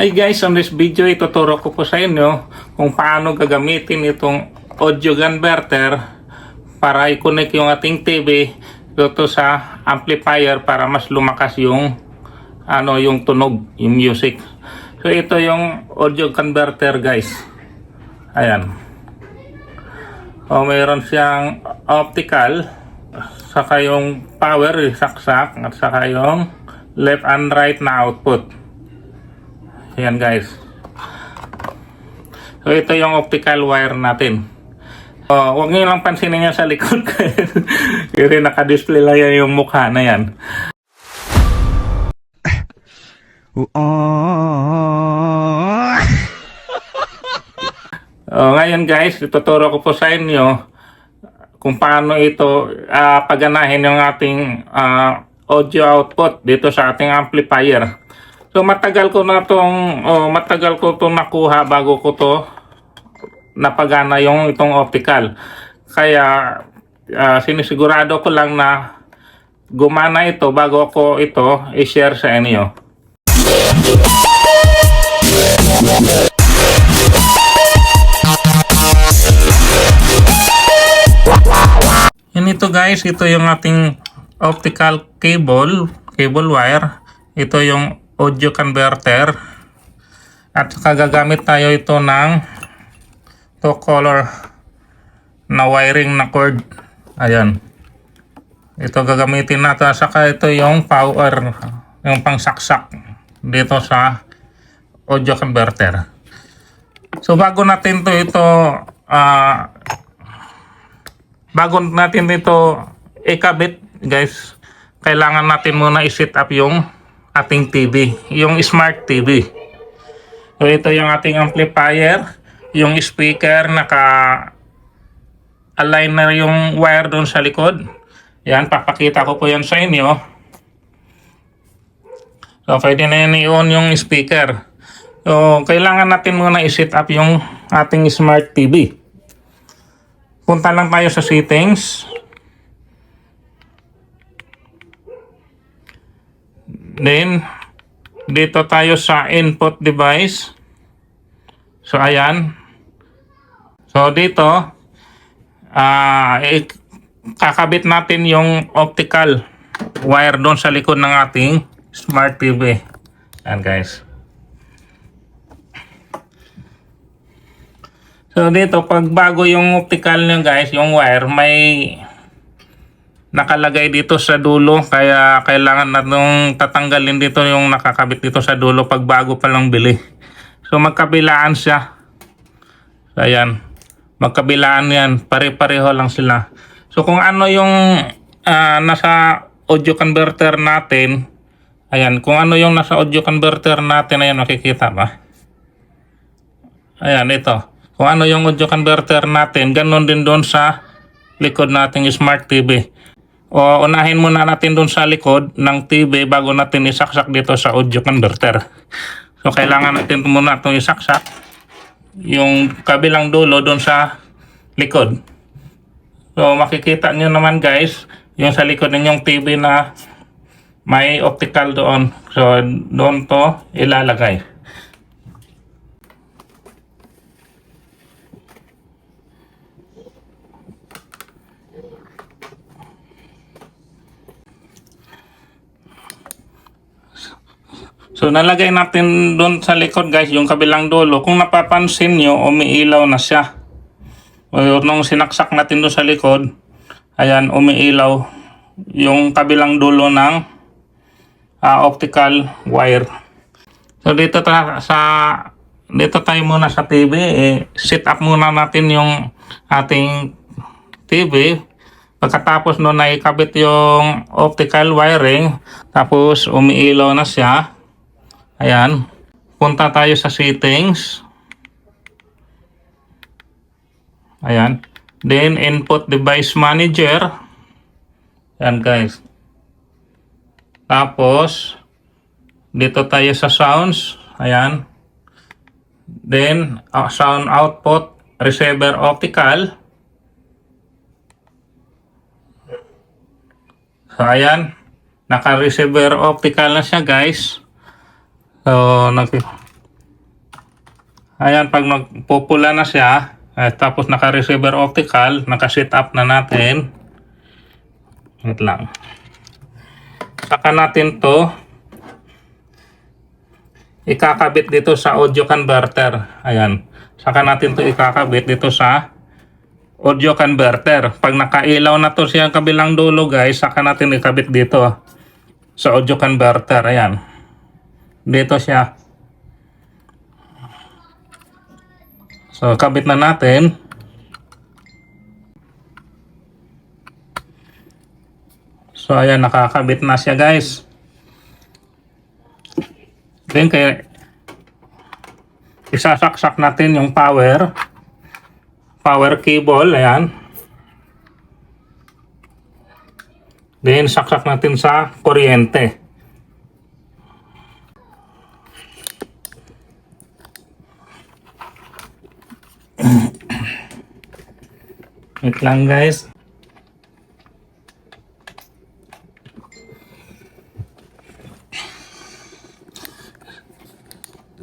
Hey guys, on this video ituturo ko po sa inyo kung paano gagamitin itong audio converter para i-connect yung ating TV dito sa amplifier para mas lumakas yung ano yung tunog, yung music. So ito yung audio converter guys. Ayan. O mayroon siyang optical saka yung power saksak at saka yung left and right na output. Ayan guys. So ito yung optical wire natin. Oh, huwag niyo lang pansinin yan sa likod kasi naka-display lang yan yung mukha na yan. Oh, ngayon guys, ituturo ko po sa inyo kung paano ito ah, paganahin yung ating ah, audio output dito sa ating amplifier. So matagal ko na tong oh, matagal ko tong nakuha bago ko to napagana yung itong optical. Kaya ah, sinisigurado ko lang na gumana ito bago ko ito i-share sa inyo. Yan ito guys, ito yung ating optical cable, cable wire. Ito yung audio converter. At saka gagamit tayo ito ng two color na wiring na cord. Ayan. Ito gagamitin natin. Saka ito yung power, yung pangsaksak dito sa audio converter. So bago natin to ito ah bago natin ito ikabit guys kailangan natin muna i-set up yung ating TV yung smart TV so ito yung ating amplifier yung speaker naka align na yung wire doon sa likod. Yan papakita ko po yan sa inyo. So pwede na yan i-on yung speaker. So kailangan natin muna i-set up yung ating smart TV punta lang tayo sa settings. Then, dito tayo sa input device. So, ayan. So, dito, ah ik- kakabit natin yung optical wire doon sa likod ng ating smart TV. Ayan, guys. So dito pag bago yung optical nyo guys, yung wire may nakalagay dito sa dulo kaya kailangan natong tatanggalin dito yung nakakabit dito sa dulo pag bago pa lang bili. So magkabilaan siya. So ayan. Magkabilaan yan. Pare-pareho lang sila. So kung ano yung ah, nasa audio converter natin, ayan, kung ano yung nasa audio converter natin, ayan makikita ba? Ayan, ito kung ano yung audio converter natin, ganun din doon sa likod nating smart TV. O unahin muna natin doon sa likod ng TV bago natin isaksak dito sa audio converter. So kailangan natin muna itong isaksak yung kabilang dulo doon sa likod. So makikita nyo naman guys, yung sa likod ninyong TV na may optical doon. So doon to ilalagay. So nalagay natin doon sa likod guys yung kabilang dulo. Kung napapansin nyo, umiilaw na siya. O, nung sinaksak natin doon sa likod, ayan, umiilaw yung kabilang dulo ng ah, optical wire. So dito ta sa dito tayo muna sa TV, eh, set up muna natin yung ating TV. Pagkatapos no na ikabit yung optical wiring, tapos umiilaw na siya. Ayan. Punta tayo sa settings. Ayan. Then, input device manager. Ayan guys. Tapos, dito tayo sa sounds. Ayan. Then, uh, sound output, receiver optical. So, ayan. Naka-receiver optical na siya guys. So, nag Ayan, pag magpupula na siya, eh, tapos naka-receiver optical, naka-set up na natin. Wait lang. Saka natin to ikakabit dito sa audio converter. Ayan. Saka natin to ikakabit dito sa audio converter. Pag nakailaw na to siya kabilang dulo guys, saka natin ikabit dito sa audio converter. Ayan. Dito siya. So, kabit na natin. So, ayan, nakakabit na siya guys. Then, kaya isasaksak natin yung power. Power cable, ayan. Then, saksak natin sa kuryente. Lang guys.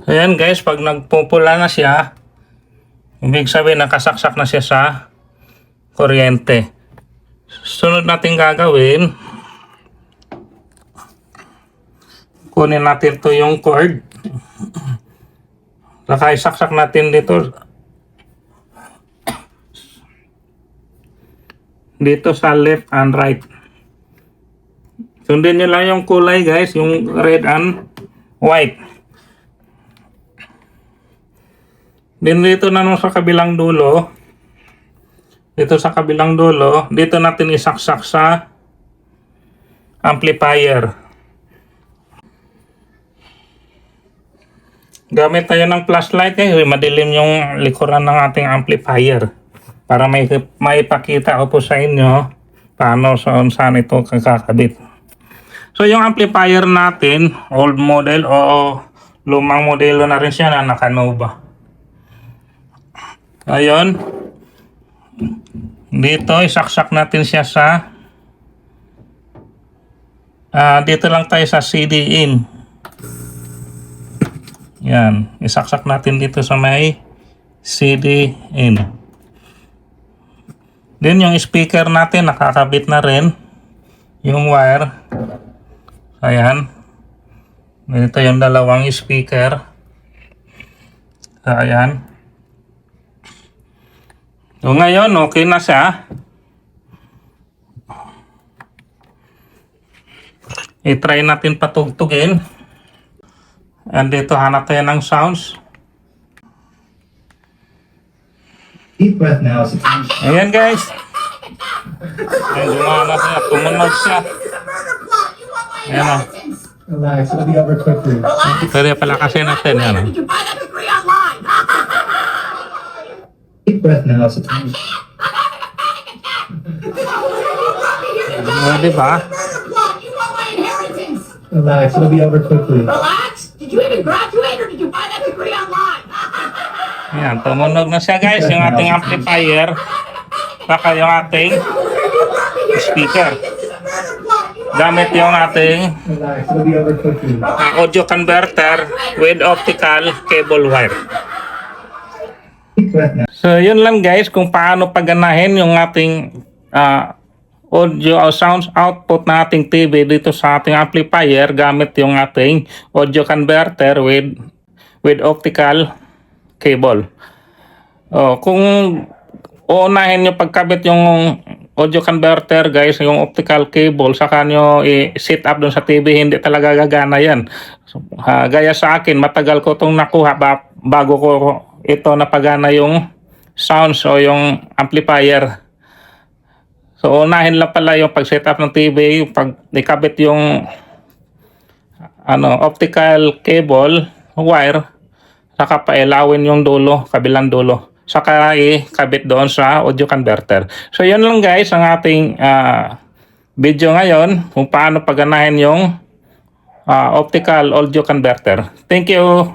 Ayan guys, pag nagpupula na siya, ibig sabihin nakasaksak na siya sa kuryente. Sunod natin gagawin, kunin natin to yung cord. Nakaisaksak natin dito dito sa left and right. Sundin nyo lang yung kulay guys, yung red and white. Then dito naman sa kabilang dulo, dito sa kabilang dulo, dito natin isaksak sa amplifier. Gamit tayo ng flashlight eh, madilim yung likuran ng ating amplifier. Para may maipakita ko po sa inyo paano saan saan ito kakakabit. So yung amplifier natin, old model o lumang modelo na rin siya na nakanova. Ayun. Dito, isaksak natin siya sa ah dito lang tayo sa CD in. Yan. Isaksak natin dito sa may CD in. Then yung speaker natin nakakabit na rin. Yung wire. Ayan. Dito yung dalawang speaker. Ayan. So ngayon, okay na siya. I-try natin patugtugin. And dito hanap tayo ng sounds. Deep breath now. Ayan guys. Ayan, gumana siya. Tumunog siya. Ayan o. Relax, it'll be over quickly. Pwede pala kasi natin. Ayan o. Online? Deep breath now diba? Murder plot! You want my inheritance? Relax, it'll be over quickly. Relax? Ayan, tumunog na siya guys. Yung ating amplifier. Saka yung ating speaker. Gamit yung ating uh, audio converter with optical cable wire. So, yun lang guys kung paano paganahin yung ating ah, audio or sounds output na ating TV dito sa ating amplifier gamit yung ating audio converter with with optical cable. Oh, kung uunahin nyo pagkabit yung audio converter guys, yung optical cable, saka nyo i-set up dun sa TV, hindi talaga gagana yan. So, gaya sa akin, matagal ko itong nakuha ba- bago ko ito napagana yung sounds o yung amplifier. So, unahin lang pala yung pag-set up ng TV, yung pag ikabit yung ano, optical cable, wire, saka pailawin yung dulo, kabilang dulo. Saka ikabit doon sa audio converter. So, yun lang guys ang ating ah, video ngayon kung paano paganahin yung ah, optical audio converter. Thank you!